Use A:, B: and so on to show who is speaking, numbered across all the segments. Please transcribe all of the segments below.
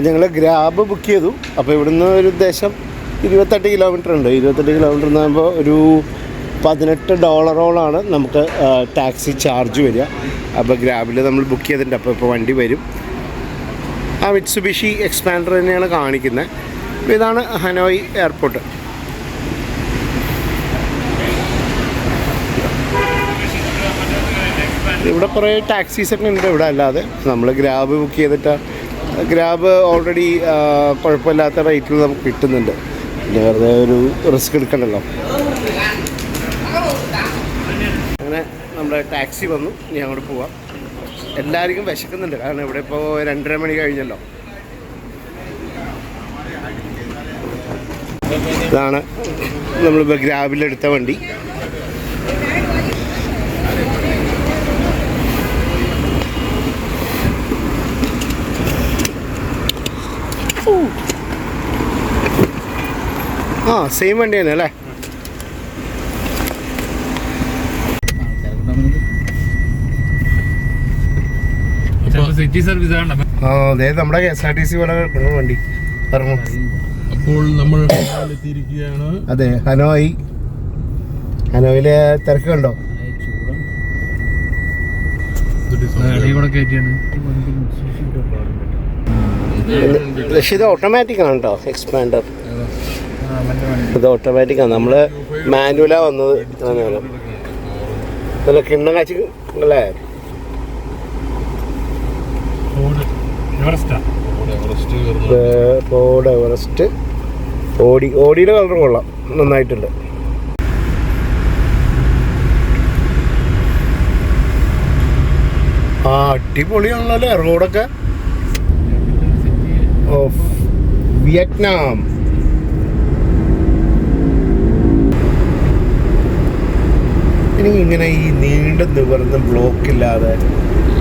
A: അപ്പോൾ ഞങ്ങൾ grab book ചെയ്തു. അപ്പോൾ ഇവിടുന്ന് ഒരു ഉദ്ദേശം ഇരുപത്തെട്ട് കിലോമീറ്റർ ഉണ്ട്. ഇരുപത്തെട്ട് കിലോമീറ്റർ എന്ന് പറയുമ്പോൾ ഒരു പതിനെട്ട് ഡോളറോളാണ് നമുക്ക് ടാക്സി ചാർജ് വരിക. അപ്പോൾ ഗ്രാബിൽ നമ്മൾ ബുക്ക് ചെയ്തിട്ടുണ്ട്. അപ്പോൾ ഇപ്പോൾ വണ്ടി വരും. ആ മിറ്റ്സുബിഷി എക്സ്പാൻഡർ തന്നെയാണ് കാണിക്കുന്നത്. അപ്പോൾ ഇതാണ് ഹനോയ് എയർപോർട്ട് ഇവിടെ കുറേ ടാക്സീസ് ഒക്കെ ഉണ്ട് ഇവിടെ. അല്ലാതെ നമ്മൾ ഗ്രാബ് ബുക്ക് ചെയ്തിട്ട് ഗ്രാബ് ഓൾറെഡി കുഴപ്പമില്ലാത്ത റേറ്റിൽ നമുക്ക് കിട്ടുന്നുണ്ട്. പിന്നെ വെറുതെ ഒരു റിസ്ക് എടുക്കണ്ടല്ലോ. അങ്ങനെ നമ്മുടെ ടാക്സി വന്നു. ഇനി അങ്ങോട്ട് പോവാം. എല്ലാവർക്കും വിശക്കുന്നുണ്ട്. കാരണം ഇവിടെ ഇപ്പോൾ രണ്ടര മണി കഴിഞ്ഞല്ലോ. ഇതാണ് നമ്മളിപ്പോൾ ഗ്രാബിലെടുത്ത വണ്ടി. ആ സെയിം വണ്ടി തന്നെ അല്ലേ
B: സിറ്റി സർവീസ് ആണ്
A: ആ അതെ നമ്മുടെ K S R T C പോലെ കിടക്കുന്ന വണ്ടി പറഞ്ഞു
C: അപ്പോൾ നമ്മൾ എത്തിയിരിക്കുകയാണ്
A: അതെ ഹനോയ് ഹനോയിലെ തിരക്കുണ്ടോ ഇത് ഓട്ടോമാറ്റിക് ആണ് കേട്ടോ എക്സ്പാൻഡർ ഇത് ഓട്ടോമാറ്റിക് ആണ്. നമ്മൾ മാനുവലാ വന്നത്. ഇത്ര നേരം നല്ല കിണ്ണം കാച്ചി അല്ലേ ഫോർഡ് എവറസ്റ്റ് ഓടി ഓടിയുടെ കളർ കൊള്ളാം. നന്നായിട്ടുണ്ട്. ആ അടിപൊളിയാണല്ലോ അല്ലേ റോഡൊക്കെ ഓഫ് വിയറ്റ്നാം. എനിക്ക് ഇങ്ങനെ ഈ നീണ്ടു നിവർന്ന് ബ്ലോക്ക് ഇല്ലാതെ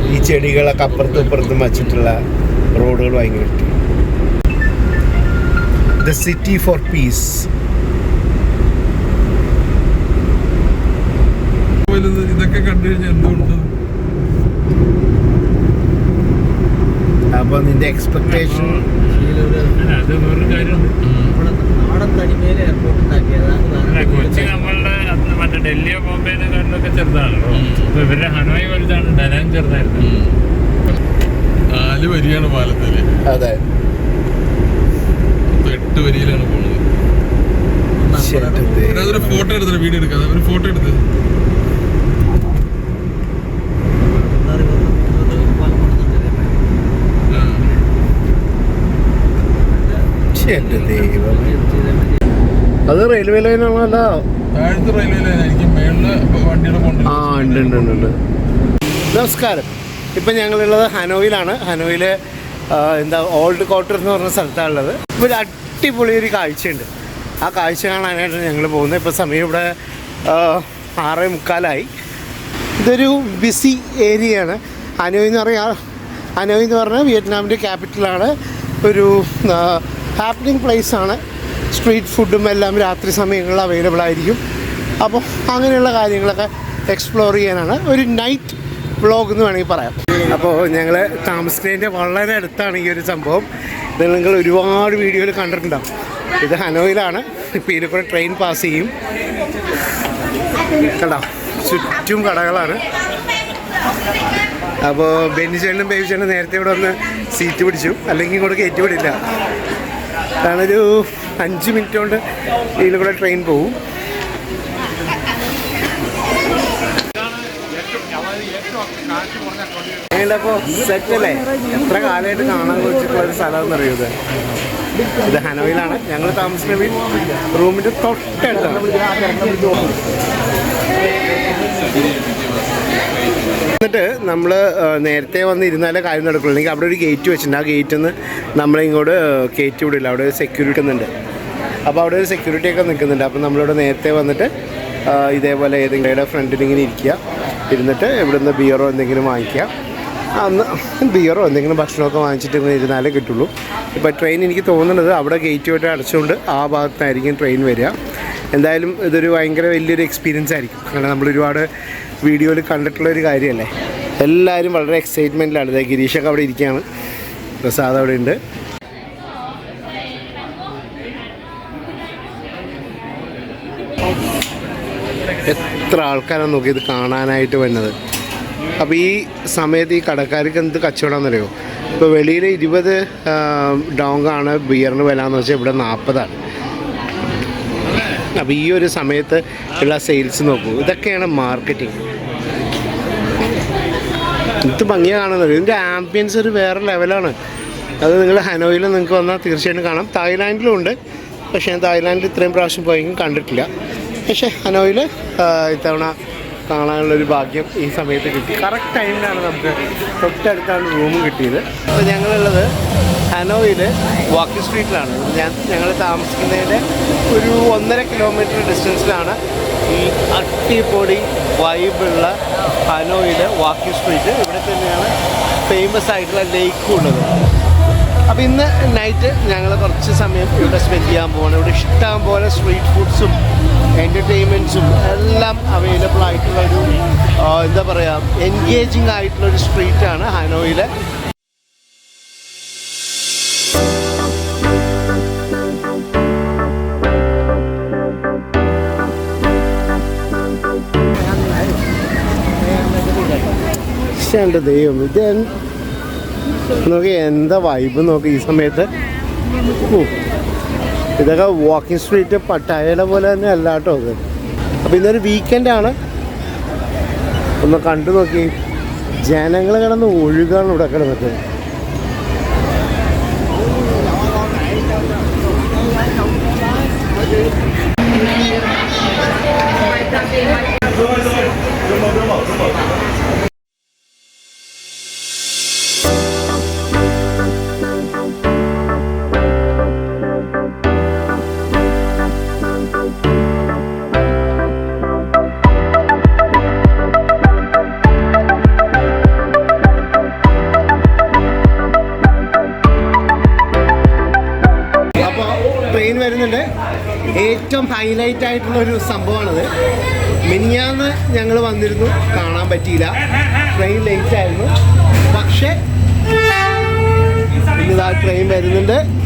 A: ഈ ചെടികളൊക്കെ അപ്പുറത്തും ഇപ്പുറത്തും വച്ചിട്ടുള്ള റോഡുകൾ ഭയങ്കര കിട്ടി ദ സിറ്റി ഫോർ പീസ്
C: ഇതൊക്കെ കണ്ടു കഴിഞ്ഞാൽ എന്തുകൊണ്ട്
A: അപ്പോൾ നിന്റെ എക്സ്പെക്ടേഷൻ
B: അത് വേറൊരു കാര്യമുണ്ട്.
D: നാടൻ തനിമേലെ
B: കൊച്ചി അന്ന് മറ്റേ ഡൽഹിയോ ബോംബെനെ കാര്യങ്ങളൊക്കെ ചെറുതാണല്ലോ അപ്പൊ ഇവരുടെ ഹനോയ് വലുതാണ് ഡനാൻ ചെറുതായിരുന്നു.
C: നാല് വരിയാണ് പാലത്തിൽ.
A: അതെ.
C: എട്ട് വരിയിലാണ് പോണത്. ഒരു ഫോട്ടോ എടുത്തില്ല വീഡിയോ എടുക്കാതെ ഒരു ഫോട്ടോ എടുത്ത്.
A: ദൈവം അത് റെയിൽവേ ലൈൻ
C: താഴത്തെ റെയിൽവേ ലൈനായിരിക്കും മേളിൽ വണ്ടിയുടെ
A: ആ ഉണ്ട് ഉണ്ട് ഉണ്ട് ഉണ്ട്. നമസ്കാരം. ഇപ്പം ഞങ്ങളുള്ളത് ഹനോയിലാണ്. ഹനോയിലെ എന്താ ഓൾഡ് ക്വാർട്ടർ എന്ന് പറഞ്ഞ സ്ഥലത്താണുള്ളത്. ഒരു അടിപൊളി ഒരു കാഴ്ചയുണ്ട്. ആ കാഴ്ച കാണാനായിട്ട് ഞങ്ങൾ പോകുന്നത്. ഇപ്പോൾ സമയം ഇവിടെ ആറേ മുക്കാലായി. ഇതൊരു ബിസി ഏരിയയാണ് ഹനോയ് എന്ന് പറയാ ഹനോയ് എന്ന് പറഞ്ഞാൽ വിയറ്റ്നാമിന്റെ ക്യാപിറ്റലാണ് ഒരു ഹാപ്പനിങ് പ്ലേസ് ആണ്. സ്ട്രീറ്റ് ഫുഡും എല്ലാം രാത്രി സമയങ്ങളിൽ അവൈലബിൾ ആയിരിക്കും. അപ്പോൾ അങ്ങനെയുള്ള കാര്യങ്ങളൊക്കെ എക്സ്പ്ലോർ ചെയ്യാനാണ്. ഒരു നൈറ്റ് വ്ളോഗ് എന്ന് വേണമെങ്കിൽ പറയാം. അപ്പോൾ ഞങ്ങൾ താമസിക്കുന്നതിന്റെ വളരെ അടുത്താണ് ഈ ഒരു സംഭവം. ഇത് നിങ്ങൾ ഒരുപാട് വീഡിയോയിൽ കണ്ടിട്ടുണ്ടാവും. ഇത് ഹനോയിലാണ്. ഇപ്പോൾ കൂടെ ട്രെയിൻ പാസ് ചെയ്യും. കണ്ടോ? ചുറ്റും കടകളാണ്. അപ്പോൾ ബെന്നിച്ചേട്ടനും ബേബിച്ചേട്ടനും നേരത്തെ ഇവിടെ ഒന്ന് സീറ്റ് പിടിച്ചു. അല്ലെങ്കിൽ ഇങ്ങോട്ട് കയറ്റി വിടില്ല. കാരണം അഞ്ച് മിനിറ്റ് കൊണ്ട് ഇതിൽ കൂടെ ട്രെയിൻ പോവും. അപ്പോൾ എത്ര കാലമായിട്ട് കാണാൻ വെച്ചിട്ടുള്ള ഒരു സ്ഥലം എന്നറിയത് ഇത്? ഹനോയിലാണ്. ഞങ്ങൾ താമസിക്കുന്ന റൂമിന്റെ തൊട്ടടുത്താണ്. എന്നിട്ട് നമ്മൾ നേരത്തെ വന്ന് ഇരുന്നാലേ കാര്യം നടക്കുള്ളൂ. അല്ലെങ്കിൽ അവിടെ ഒരു ഗേറ്റ് വെച്ചിട്ടുണ്ട്. ആ ഗേറ്റിൽ നിന്ന് നമ്മളിങ്ങോട്ട് കയറ്റി വിടില്ല. അവിടെ ഒരു സെക്യൂരിറ്റി ഉണ്ട് അപ്പോൾ അവിടെ ഒരു സെക്യൂരിറ്റി ഒക്കെ നിൽക്കുന്നുണ്ട്. അപ്പോൾ നമ്മളിവിടെ നേരത്തെ വന്നിട്ട് ഇതേപോലെ ഏതെങ്കിലും ഫ്രണ്ടിൽ ഇങ്ങനെ ഇരിക്കുക. ഇരുന്നിട്ട് ഇവിടുന്ന് ബിയറോ എന്തെങ്കിലും വാങ്ങിക്കുക. അന്ന് ബിയറോ എന്തെങ്കിലും ഭക്ഷണമൊക്കെ വാങ്ങിച്ചിട്ട് ഇങ്ങനെ ഇരുന്നാലേ കിട്ടുള്ളൂ. ഇപ്പോൾ ട്രെയിൻ എനിക്ക് തോന്നുന്നത് അവിടെ ഗേറ്റ് വിട്ട് അടച്ചുകൊണ്ട് ആ ഭാഗത്തായിരിക്കും ട്രെയിൻ വരിക. എന്തായാലും ഇതൊരു ഭയങ്കര വലിയൊരു എക്സ്പീരിയൻസ് ആയിരിക്കും. കാരണം നമ്മൾ ഒരുപാട് വീഡിയോയിൽ കണ്ടിട്ടുള്ള ഒരു കാര്യമല്ലേ? എല്ലാവരും വളരെ എക്സൈറ്റ്മെന്റിലാണ് ഇതായി ഗിരീഷൊക്കെ അവിടെ ഇരിക്കുകയാണ്. പ്രസാദ് അവിടെ ഉണ്ട്. എത്ര ആൾക്കാരാണ് നോക്കി ഇത് കാണാനായിട്ട് വരുന്നത് അപ്പോൾ ഈ സമയത്ത് ഈ കടക്കാർക്ക് എന്ത് കച്ചവടമെന്നറിയോ ഇപ്പോൾ വെളിയിൽ ഇരുപത് ഡോങ്കാണ് ബിയറിന് വില എന്ന് വെച്ചാൽ ഇവിടെ നാൽപ്പതാണ് അപ്പോൾ ഈ ഒരു സമയത്ത് ഉള്ള സെയിൽസ് നോക്കൂ. ഇതൊക്കെയാണ് മാർക്കറ്റിംഗ് ഇത് ഭംഗിയാണ് കാണുന്നത്. ഇതിന്റെ ആംബിയൻസ് ഒരു വേറെ ലെവലാണ് അത് നിങ്ങൾ ഹനോയിൽ നിങ്ങൾക്ക് വന്നാൽ തീർച്ചയായിട്ടും കാണാം. തായ്ലാൻഡിലും ഉണ്ട്. പക്ഷേ ഞാൻ തായ്ലാൻഡിൽ ഇത്രയും പ്രാവശ്യം പോയെങ്കിലും കണ്ടിട്ടില്ല. പക്ഷേ ഹനോയിൽ ഇത്തവണ കാണാനുള്ളൊരു ഭാഗ്യം ഈ സമയത്ത് കിട്ടി. കറക്റ്റ് ടൈമിലാണ് നമുക്ക് തൊട്ടടുത്താണ് റൂം കിട്ടിയത്. അപ്പോൾ ഞങ്ങളുള്ളത് ഹനോയിൽ വാക്കി സ്ട്രീറ്റിലാണ്. ഞാൻ ഞങ്ങൾ താമസിക്കുന്നതിന്റെ ഒരു ഒന്നര കിലോമീറ്റർ ഡിസ്റ്റൻസിലാണ് ഈ അട്ടിപ്പൊടി വൈബുള്ള ഹനോയിലെ വാക്കി സ്ട്രീറ്റ്. ഇവിടെ തന്നെയാണ് ഫേമസ് ആയിട്ടുള്ള ലേക്കും ഉള്ളത്. അപ്പോൾ ഇന്ന് നൈറ്റ് ഞങ്ങൾ കുറച്ച് സമയം ഇവിടെ സ്പെൻഡ് ചെയ്യാൻ പോവാണ്. ഇവിടെ ഇഷ്ടം പോലെ സ്ട്രീറ്റ് ഫുഡ്സും എന്റർടൈൻമെന്റ്സും എല്ലാം അവൈലബിൾ ആയിട്ടുള്ള ഒരു എന്താ പറയുക എൻഗേജിങ് ആയിട്ടുള്ള ഒരു സ്ട്രീറ്റാണ് ഹനോയിലെ പക്ഷേ ദൈവം. ഇത് നോക്കി എന്താ വൈബ് നോക്കി ഈ സമയത്ത്? ഇതൊക്കെ വാക്കിംഗ് സ്ട്രീറ്റ് പട്ടായയുടെ പോലെ തന്നെ അല്ല കേട്ടോ ഇത്. അപ്പോൾ ഇന്നൊരു വീക്കെൻഡാണ് ഒന്ന് കണ്ടു നോക്കി. ജനങ്ങൾ കിടന്ന് ഒഴുകാണ് ഇവിടെ കിടന്നിട്ട്. അപ്പോൾ സംഭവമാണത് മിനിഞ്ഞാന്ന് ഞങ്ങൾ വന്നിരുന്നു. കാണാൻ പറ്റിയില്ല. ട്രെയിൻ ലേറ്റ് ആയിരുന്നു. പക്ഷേ ഇന്നിതാ ട്രെയിൻ വരുന്നുണ്ട്.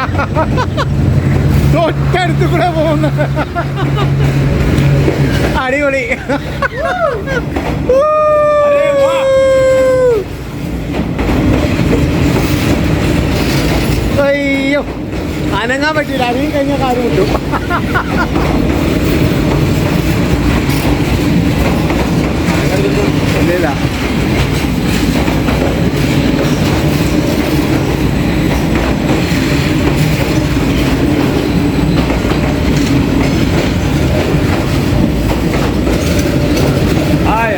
A: തൊട്ടടുത്ത് കൂടെ പോകുന്ന. അടിപൊളി. അയ്യോ. അനങ്ങാൻ പറ്റില്ല അനങ്ങി കഴിഞ്ഞ കാര്യം കിട്ടും ഇല്ല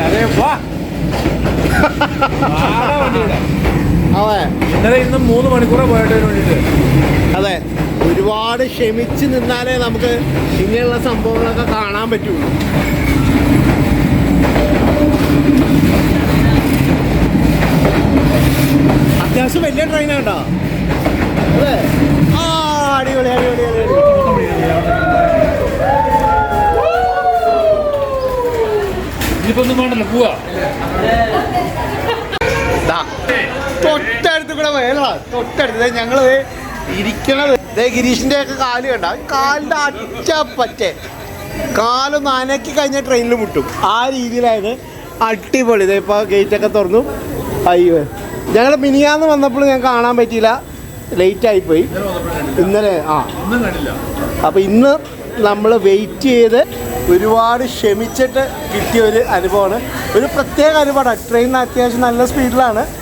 B: അതെ വാ
A: അതെ.
B: ഇന്നലെ ഇന്ന് മൂന്ന് മണിക്കൂറെ പോയിട്ട് വേണ്ടിട്ട്
A: അതെ. ഒരുപാട് ക്ഷമിച്ച് നിന്നാലേ നമുക്ക് ഇങ്ങനെയുള്ള സംഭവങ്ങളൊക്കെ കാണാൻ പറ്റുള്ളൂ. അത്യാവശ്യം വലിയ ട്രെയിനാണ് കേട്ടോ. അതെ. ആ അടിപൊളി അടിപൊളി അടിപൊളി.
B: ഇതിപ്പോ ഒന്നും വേണ്ടല്ലോ പോവാ.
A: തൊട്ടടുത്ത് കൂടെ വേലാ തൊട്ടടുത്ത് ഞങ്ങൾ ഇരിക്കണത്. ദേ ഗിരീഷിന്റെ ഒക്കെ കാൽ കണ്ട. കാലിന്റെ അറ്റപ്പറ്റെ. കാലൊന്ന് അനക്കി കഴിഞ്ഞ ട്രെയിനിൽ മുട്ടും. ആ രീതിയിലായത് അടിപൊളി. ഇതേ ഗേറ്റ് ഒക്കെ തുറന്നു. അയ്യോ. ഞങ്ങൾ മിനിയാന്ന് വന്നപ്പോൾ ഞാൻ കാണാൻ പറ്റിയില്ല. ലേറ്റ് ആയിപ്പോയി. ഇന്നലെ ആ. അപ്പോൾ ഇന്ന് നമ്മൾ വെയിറ്റ് ചെയ്ത് ഒരുപാട് ക്ഷമിച്ചിട്ട് കിട്ടിയ ഒരു അനുഭവമാണ്. ഒരു പ്രത്യേക അനുഭവമാണ്. ട്രെയിൻ അത്യാവശ്യം നല്ല സ്പീഡിലാണ്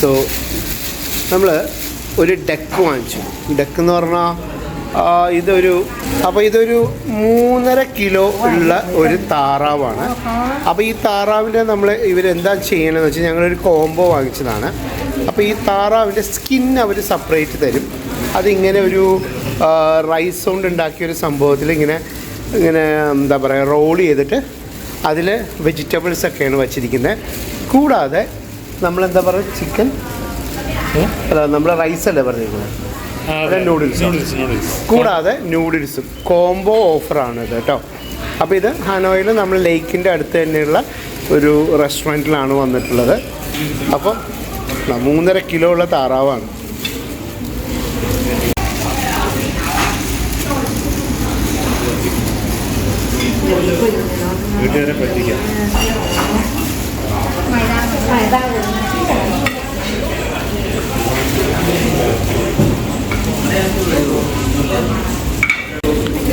A: സോ നമ്മൾ ഒരു ഡെക്ക് വാങ്ങിച്ചു. ഡെക്ക് എന്ന് പറഞ്ഞാൽ ഇതൊരു അപ്പോൾ ഇതൊരു മൂന്നര കിലോ ഉള്ള ഒരു താറാവാണ്. അപ്പോൾ ഈ താറാവിന്റെ നമ്മൾ ഇവരെന്താ ചെയ്യണമെന്ന് വെച്ചാൽ ഞങ്ങളൊരു കോംബോ വാങ്ങിച്ചതാണ്. അപ്പോൾ ഈ താറാവിന്റെ സ്കിൻ അവർ സെപ്പറേറ്റ് തരും. അതിങ്ങനെ ഒരു റൈസ് കൊണ്ട് ഉണ്ടാക്കിയ ഒരു സംഭവത്തിൽ ഇങ്ങനെ ഇങ്ങനെ എന്താ പറയുക റോൾ ചെയ്തിട്ട് അതിൽ വെജിറ്റബിൾസ് ഒക്കെയാണ് വച്ചിരിക്കുന്നത് കൂടാതെ നമ്മളെന്താ പറയുക ചിക്കൻ അല്ല നമ്മൾ റൈസ് അല്ലേ പറഞ്ഞിരിക്കുന്നത്.
B: നൂഡിൽസ്
A: കൂടാതെ നൂഡിൽസും കോംബോ ഓഫറാണ് ഇത് കേട്ടോ. അപ്പോൾ ഇത് ഹനോയിൽ നമ്മൾ ലേക്കിന്റെ അടുത്ത് തന്നെയുള്ള ഒരു റെസ്റ്റോറന്റിലാണ് വന്നിട്ടുള്ളത്. അപ്പം ന- മൂന്നര കിലോ ഉള്ള താറാവാണ്.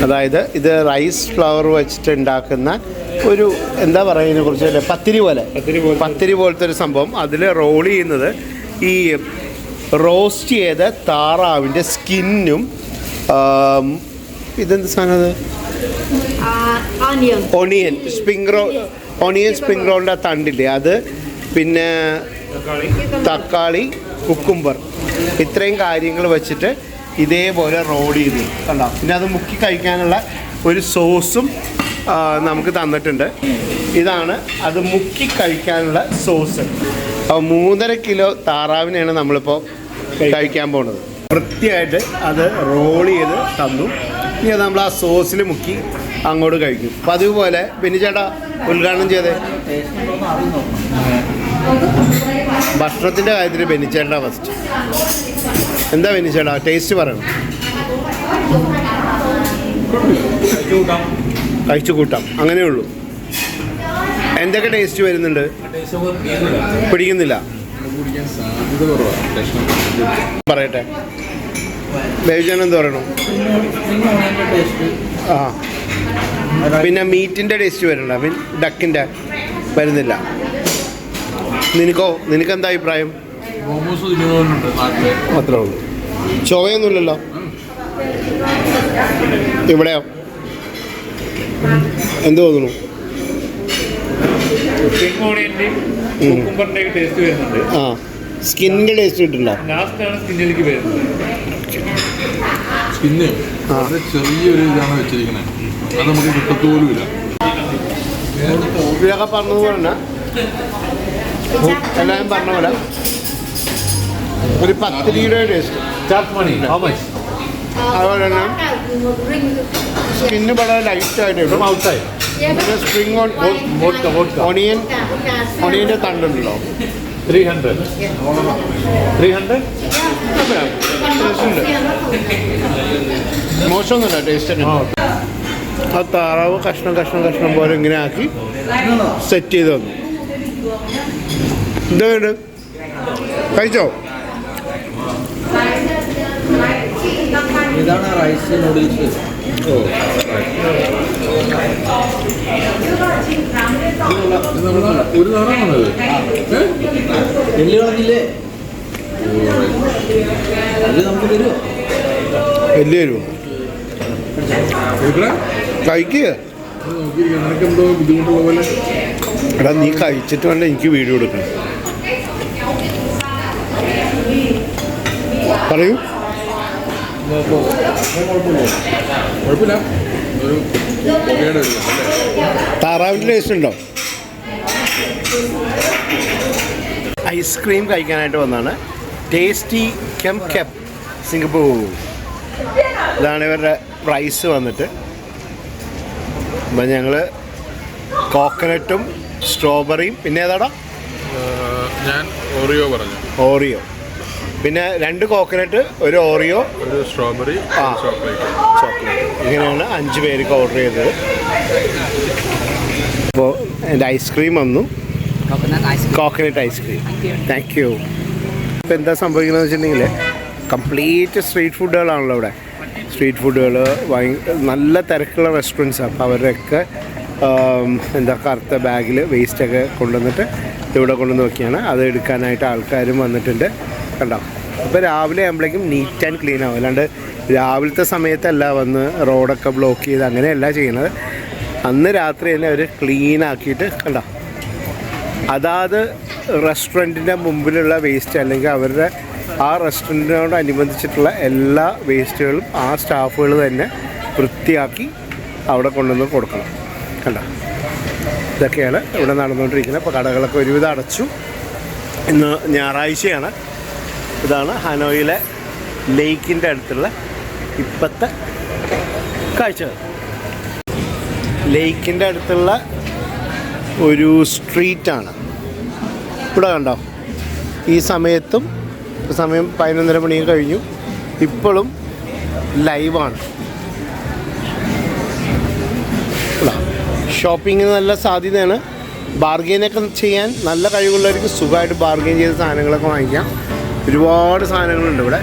A: അതായത് ഇത് റൈസ് ഫ്ലവർ വെച്ചിട്ട് ഉണ്ടാക്കുന്ന ഒരു എന്താ പറയുന്നതിനെ കുറിച്ച് അല്ലെ? പത്തിരി പോലെ.
B: പത്തിരി പോലത്തെ-
A: ഒരു സംഭവം. അതിൽ റോൾ ചെയ്യുന്നത് ഈ റോസ്റ്റ് ചെയ്ത താറാവിന്റെ സ്കിന്നും ഇതെന്ത് സാധനം onion spring roll onion spring റോളിന്റെ തണ്ടില്ലേ? അത് പിന്നെ തക്കാളി. കുക്കുംബർ ഇത്രയും കാര്യങ്ങൾ വെച്ചിട്ട് ഇതേപോലെ റോഡ് ചെയ്ത്. കണ്ടോ? പിന്നെ അത് മുക്കി കഴിക്കാനുള്ള ഒരു സോസും നമുക്ക് തന്നിട്ടുണ്ട്. ഇതാണ് അത് മുക്കി കഴിക്കാനുള്ള സോസ്. അപ്പോൾ മൂന്നര കിലോ താറാവിനെയാണ് നമ്മളിപ്പോൾ കഴിക്കാൻ പോകുന്നത് വൃത്തിയായിട്ട് അത് റോൾ ചെയ്ത് തന്നു. ഇനി അത് നമ്മൾ ആ സോസിൽ മുക്കി അങ്ങോട്ട് കഴിക്കും. അപ്പം അതുപോലെ പിന്നെ ചേട്ടാ ഉദ്ഘാടനം ചെയ്തേ. ഭക്ഷണത്തിന്റെ കാര്യത്തിൽ ബെനിച്ചേട്ടാ ഫസ്റ്റ് എന്താ വിനിച്ചേടാ ടേസ്റ്റ് പറയണം കഴിച്ചു കൂട്ടാം അങ്ങനെ ഉള്ളൂ. എന്തൊക്കെ ടേസ്റ്റ് വരുന്നുണ്ട്? പിടിക്കുന്നില്ല. പറയട്ടെ. ബേബിജാൻ എന്ത് പറയണു? ആ. പിന്നെ മീറ്റിന്റെ ടേസ്റ്റ് വരണ്ട മീൻ ഡക്കിന്റെ വരുന്നില്ല. നിനക്കോ? നിനക്കെന്താ അഭിപ്രായം?
C: മോമോസ് തിന്നുന്നവരുണ്ട് നാട്ടിലെ.
A: മാത്രമേ ഉള്ളൂ. ചൊവയൊന്നുമില്ലല്ലോ ഇവിടെയോ? എന്ത് തോന്നുന്നു? ആ സ്കിന്നിന്റെ ടേസ്റ്റ് കിട്ടില്ല
C: സ്കിന്ന്?
A: ആ.
C: വളരെ ചെറിയൊരു ഇതാണ് വെച്ചിരിക്കുന്നത് അത് നമുക്ക് കിട്ടത്തോലുമില്ല
A: ഇല്ല പറഞ്ഞതുപോലെ തന്നെ എല്ലാവരും പറഞ്ഞ പോലെ. ഒരു പത്ത് രൂപയുടെ taste
B: chart money how much
A: അതുപോലെ തന്നെ സ്കിന്ന് വളരെ ലൈറ്റായിട്ട് കിട്ടും
B: ഔട്ട്സൈഡ്
A: പിന്നെ spring on
B: vodka vodka
A: onion ഓണിയന്റെ തണ്ടുണ്ടല്ലോ.
B: ത്രീ ഹൺഡ്രഡ് ത്രീ ഹൺഡ്രഡ്
A: മോശമൊന്നുമില്ല ടേസ്റ്റ് ആ താറാവ് കഷ്ണം കഷ്ണം കഷ്ണം പോലെ ഇങ്ങനെ ആക്കി സെറ്റ് ചെയ്ത് തന്നു. എന്തുണ്ട് കഴിച്ചോ?
D: ഇതാണ് റൈസ് നൂഡിൽസ്
C: ഒരു നിറമാണത്
D: എല്ല് കളഞ്ഞില്ലേ നമുക്ക് തരുമോ
A: വലിയ കഴിക്കുക. എടാ നീ കഴിച്ചിട്ട് വേണ്ട എനിക്ക് വീഡിയോ എടുക്കണം. പറയൂ.
C: കുഴപ്പമില്ല ഒരു?
A: താറാവിന്റെ ടേസ്റ്റ് ഉണ്ടോ? ഐസ്ക്രീം കഴിക്കാനായിട്ട് വന്നാണ്. ടേസ്റ്റി കെം കെപ്പ് സിംഗപ്പൂർ ഇതാണ് ഇവരുടെ പ്രൈസ് വന്നിട്ട്. അപ്പം ഞങ്ങൾ കോക്കനട്ടും സ്ട്രോബെറിയും പിന്നെ ഏതാടാ?
C: ഞാൻ ഓറിയോ പറഞ്ഞു.
A: ഓറിയോ പിന്നെ രണ്ട് കോക്കനട്ട് ഒരു ഓറിയോ
C: ഒരു സ്ട്രോബെറി
A: ആ.
C: ചോക്ലേറ്റ്
A: ചോക്ലേറ്റ് ഇങ്ങനെയാണ് അഞ്ച് പേർക്ക് ഓർഡർ ചെയ്തത്. അപ്പോൾ എന്റെ ഐസ്ക്രീം വന്നു. കോക്കനട്ട് ഐസ്ക്രീം താങ്ക് യു ഇപ്പോൾ എന്താ സംഭവിക്കുന്നത് വെച്ചിട്ടുണ്ടെങ്കിൽ കംപ്ലീറ്റ് സ്ട്രീറ്റ് ഫുഡുകളാണല്ലോ ഇവിടെ സ്ട്രീറ്റ് ഫുഡുകൾ നല്ല തിരക്കുള്ള റെസ്റ്റോറന്റ്സ് അപ്പോൾ അവരുടെയൊക്കെ എന്താ കറുത്ത ബാഗിൽ വേസ്റ്റൊക്കെ കൊണ്ടുവന്നിട്ട് ഇവിടെ കൊണ്ടുവന്ന് നോക്കിയാണ് അത് എടുക്കാനായിട്ട് ആൾക്കാരും വന്നിട്ടുണ്ട്. കണ്ടോ? അപ്പോൾ രാവിലെ ആകുമ്പോഴേക്കും നീറ്റ് ആൻഡ് ക്ലീൻ ആവും. അല്ലാണ്ട് രാവിലത്തെ സമയത്തല്ല വന്ന് റോഡൊക്കെ ബ്ലോക്ക് ചെയ്ത് അങ്ങനെയല്ല ചെയ്യുന്നത് അന്ന് രാത്രി തന്നെ അവർ ക്ലീൻ ആക്കിയിട്ട് കണ്ടോ? അതാത് റെസ്റ്റോറന്റിന്റെ മുമ്പിലുള്ള വേസ്റ്റ് അല്ലെങ്കിൽ അവരുടെ ആ റെസ്റ്റോറന്റിനോട് അനുബന്ധിച്ചിട്ടുള്ള എല്ലാ വേസ്റ്റുകളും ആ സ്റ്റാഫുകൾ തന്നെ വൃത്തിയാക്കി അവിടെ കൊണ്ടുവന്ന് കൊടുക്കണം. കണ്ടോ? ഇതൊക്കെയാണ് ഇവിടെ നടന്നുകൊണ്ടിരിക്കുന്നത്. അപ്പോൾ കടകളൊക്കെ ഒരുവിധം അടച്ചു. ഇന്ന് ഞായറാഴ്ചയാണ്. ഇതാണ് ഹനോയിലെ ലേക്കിന്റെ അടുത്തുള്ള ഇപ്പോഴത്തെ കാഴ്ചകൾ. ലേക്കിന്റെ അടുത്തുള്ള ഒരു സ്ട്രീറ്റാണ്. ഇവിടെ കണ്ടോ? ഈ സമയത്തും സമയം പതിനൊന്നര മണി കഴിഞ്ഞു. ഇപ്പോഴും ലൈവാണ്. ഷോപ്പിങ്ങിന് നല്ല സാധ്യതയാണ്. ബാർഗെയിനൊക്കെ ചെയ്യാൻ നല്ല കഴിവുള്ളവർക്ക് സുഖമായിട്ട് ബാർഗെയിൻ ചെയ്ത സാധനങ്ങളൊക്കെ വാങ്ങിക്കാം. ഒരുപാട് സാധനങ്ങളുണ്ട് ഇവിടെ.